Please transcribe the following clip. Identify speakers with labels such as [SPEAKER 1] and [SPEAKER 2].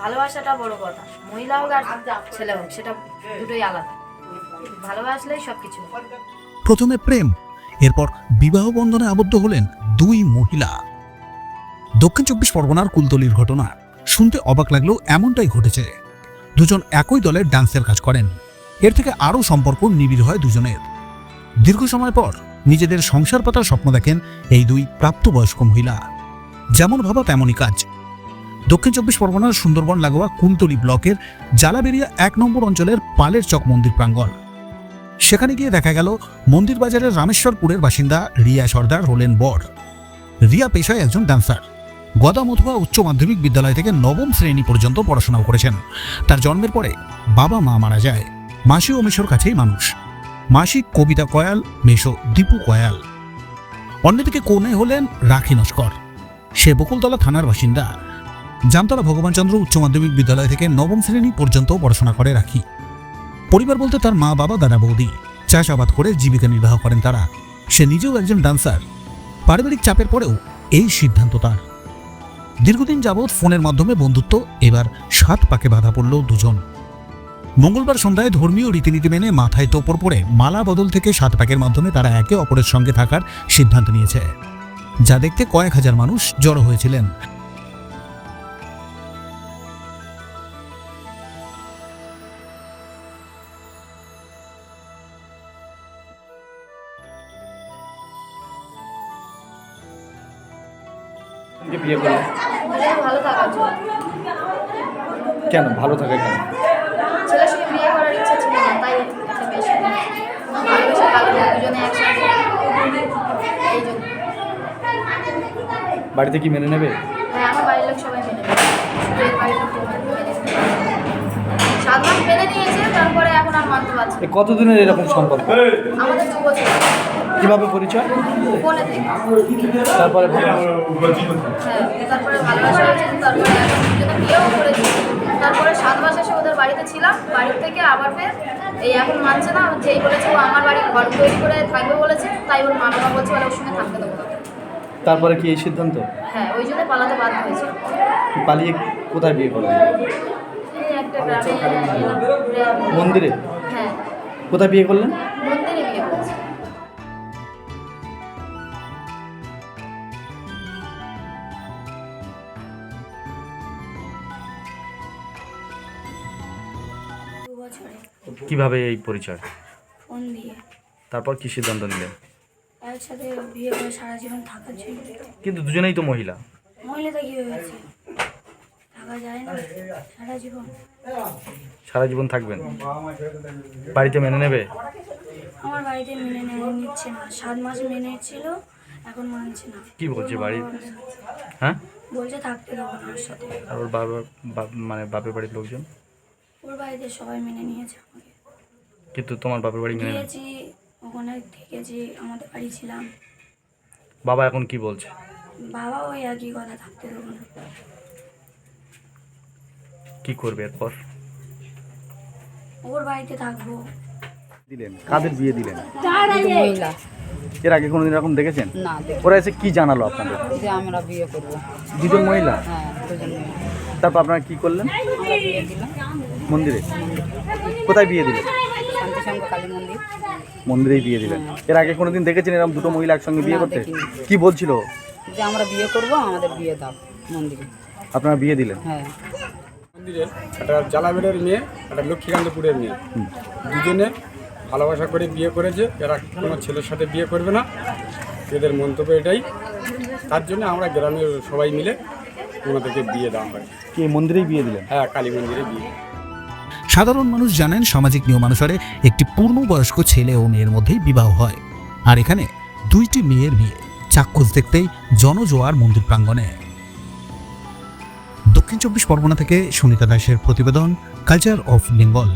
[SPEAKER 1] ভালোবাসাটা বড় কথা। মহিলা হোক আর ছেলে হোক, সেটা দুটোই আলাদা। ভালোবাসলেই সব কিছু
[SPEAKER 2] প্রথমে প্রেম, এরপর বিবাহ বন্ধনে আবদ্ধ হলেন দুই মহিলা। দক্ষিণ চব্বিশ পরগনার কুলতলির ঘটনা শুনতে অবাক লাগলেও এমনটাই ঘটেছে। দুজন একই দলের ডান্সের কাজ করেন। এর থেকে আরও সম্পর্ক নিবিড় হয় দুজনের। দীর্ঘ সময় পর নিজেদের সংসার পাতার স্বপ্ন দেখেন এই দুই প্রাপ্তবয়স্ক মহিলা। যেমন ভাবা তেমনই কাজ। দক্ষিণ চব্বিশ পরগনার সুন্দরবন লাগোয়া কুন্তলি ব্লকের জালাবেরিয়া এক নম্বর অঞ্চলের পালের চক মন্দির প্রাঙ্গণ। সেখানে গিয়ে দেখা গেল মন্দির বাজারের রামেশ্বরপুরের বাসিন্দা রিয়া সর্দার হলেন বর। রিয়া পেশায় একজন ডান্সার গদামধুয়া উচ্চ মাধ্যমিক বিদ্যালয় থেকে নবম শ্রেণি পর্যন্ত পড়াশোনা করেছেন। তার জন্মের পরে বাবা মা মারা যায়। মাসি ও মেশোর কাছেই মানুষ। মাসি কবিতা কয়াল, মেশো দীপু কয়াল। অন্যদিকে কোনে হলেন রাখি নস্কর। সে বকুলতলা থানার বাসিন্দা। জামতলা ভগবানচন্দ্র উচ্চ মাধ্যমিক বিদ্যালয় থেকে নবম শ্রেণি পর্যন্ত পড়াশোনা করে রাখি। পরিবার বলতে তার মা, বাবা, দাদা, বৌদি চাষাবাদ করে জীবিকা নির্বাহ করেন তারা। সে নিজেও একজন ডান্সার। পারিবারিক চাপের পরেও এই সিদ্ধান্ত তার। দীর্ঘদিন যাবৎ ফোনের মাধ্যমে বন্ধুত্ব, এবার সাত পাকে বাধা পড়ল দুজন। মঙ্গলবার সন্ধ্যায় ধর্মীয় রীতিনীতি মেনে মাথায় তোপর পরে মালা বদল থেকে সাত পাকের মাধ্যমে তারা একে অপরের সঙ্গে থাকার সিদ্ধান্ত নিয়েছে। যা দেখতে কয়েক হাজার মানুষ জড়ো হয়েছিলেন।
[SPEAKER 3] যে বিয়ে করলেন
[SPEAKER 1] ভালো থাকার জন্য
[SPEAKER 3] কেন? ভালো থাকে কেন?
[SPEAKER 1] ছেলের সঙ্গে বিয়ে করার ইচ্ছা ছিল না তাই একটা ভালোবাসা দুজনে একসাথে এই জন্য।
[SPEAKER 3] বাড়িতে কি মেনে নেবে?
[SPEAKER 1] হ্যাঁ আমার বাড়ির লোক মেনে নেবে। বিয়ের বাড়ির লোক সবাই মেনে নেবে। সাত মাস মেনে নিয়েছে তারপরে এখন আর মানতে পারছে
[SPEAKER 3] কতদিনের এরকম সম্পর্ক?
[SPEAKER 1] আমাদের দু বছর।
[SPEAKER 3] কীভাবে পরিচয়? তারপরে
[SPEAKER 1] হ্যাঁ তারপরে ভালোবাসা হয়েছে তারপরে এখন দুজনে বিয়েও করেছি। তারপরে সাত মাস এসে ওদের বাড়িতে ছিলাম। বাড়ির থেকে আবার ফের এই এখন মানছে না যেই বলেছে ও আমার বাড়ি ঘর তৈরি করে থাকবে বলেছে তাই ওর মা বাবা বলছে বলে ওর সঙ্গে থাকতে দেবো
[SPEAKER 3] তারপরে কি এই সিদ্ধান্ত?
[SPEAKER 1] হ্যাঁ ওই জন্য পালাতে বাধ্য হয়েছে।
[SPEAKER 3] পালিয়ে কোথায় বিয়ে করলেন?
[SPEAKER 1] এই একটা গ্রামে
[SPEAKER 3] মন্দিরে?
[SPEAKER 1] হ্যাঁ।
[SPEAKER 3] কোথায় বিয়ে করলেন? কীভাবে এই পরিচয়?
[SPEAKER 4] ফোন দিয়ে।
[SPEAKER 3] তারপর কি সিদ্ধান্ত নিলেন?
[SPEAKER 4] একসাথে বিয়ে করে সারা জীবন থাকার জন্য
[SPEAKER 3] কিন্তু দুজনেই তো মহিলা।
[SPEAKER 4] মহিলাটা কি হয়েছে। থাকা যায় না সারা জীবন।
[SPEAKER 3] সারা জীবন থাকবেন? বাড়িতে মেনে নেবে?
[SPEAKER 4] আমার বাড়িতে মেনে নেওয়া নিচ্ছে না। সাত মাস মেনে ছিল এখন মানছে না।
[SPEAKER 3] কি বলছে বাড়ির? হ্যাঁ?
[SPEAKER 4] বলছে থাকতে দেবো না ওর সাথে।
[SPEAKER 3] আর ওর বাবা মানে বাপের বাড়ির লোকজন?
[SPEAKER 4] ওর বাড়িতে সবাই মেনে নিয়েছে। আমাকে
[SPEAKER 3] কিন্তু তোমার বাপের বাড়ি মেনে নেয়।
[SPEAKER 4] গিয়েছি ওখানে থেকেছি আমাদের বাড়ি ছিলাম।
[SPEAKER 3] বাবা এখন কি বলছে?
[SPEAKER 4] বাবা ওই একই কথা থাকতে দেবো না।
[SPEAKER 3] কি করবে এরপর?
[SPEAKER 4] ওর বাড়িতে থাকব।
[SPEAKER 3] দিলেন কাদের বিয়ে দিলেন?
[SPEAKER 5] মহিলা।
[SPEAKER 3] এর আগে কোনোদিন এরকম দেখেছেন?
[SPEAKER 5] না
[SPEAKER 3] ওরা এসে কি জানালো আপনাদের?
[SPEAKER 5] যে আমরা বিয়ে করব।
[SPEAKER 3] দুজন মহিলা?
[SPEAKER 5] হ্যাঁ দুজন
[SPEAKER 3] তারপর আপনারা কি করলেন? মন্দিরে। কোথায় বিয়ে দিলেন?
[SPEAKER 5] কালী মন্দির।
[SPEAKER 3] মন্দিরেই বিয়ে দিলেন। এর আগে কোনোদিন দেখেছেন এরকম দুটো মহিলা একসঙ্গে বিয়ে করতে। কি বলছিল?
[SPEAKER 5] যে আমরা বিয়ে করব আমাদের বিয়ে দাও মন্দিরে।
[SPEAKER 3] আপনারা বিয়ে দিলেন?
[SPEAKER 5] হ্যাঁ।
[SPEAKER 6] মন্দিরের একটা জালাবেড়ের মেয়ে একটা লক্ষ্মীকান্তপুরের মেয়ে। দুজনে ভালোবাসা করে বিয়ে করেছে। এরা কোনো ছেলের সাথে বিয়ে করবে না। এদের মন্তব্য এটাই। তার জন্য আমরা গ্রামের সবাই মিলে ওনাদেরকে বিয়ে দেওয়া হয়।
[SPEAKER 3] কি মন্দিরেই বিয়ে দিলেন?
[SPEAKER 6] হ্যাঁ কালী মন্দিরে বিয়ে।
[SPEAKER 2] সাধারণ মানুষ জানেন সামাজিক নিয়মানুসারে একটি পূর্ণবয়স্ক ছেলে ও মেয়ের মধ্যেই বিবাহ হয়। আর এখানে দুইটি মেয়ের বিয়ে, চাক্ষুষ দেখতেই জনজোয়ার মন্দির প্রাঙ্গণে। দক্ষিণ চব্বিশ পরগনা থেকে সুনিতা দাসের প্রতিবেদন কালচার অফ বেঙ্গল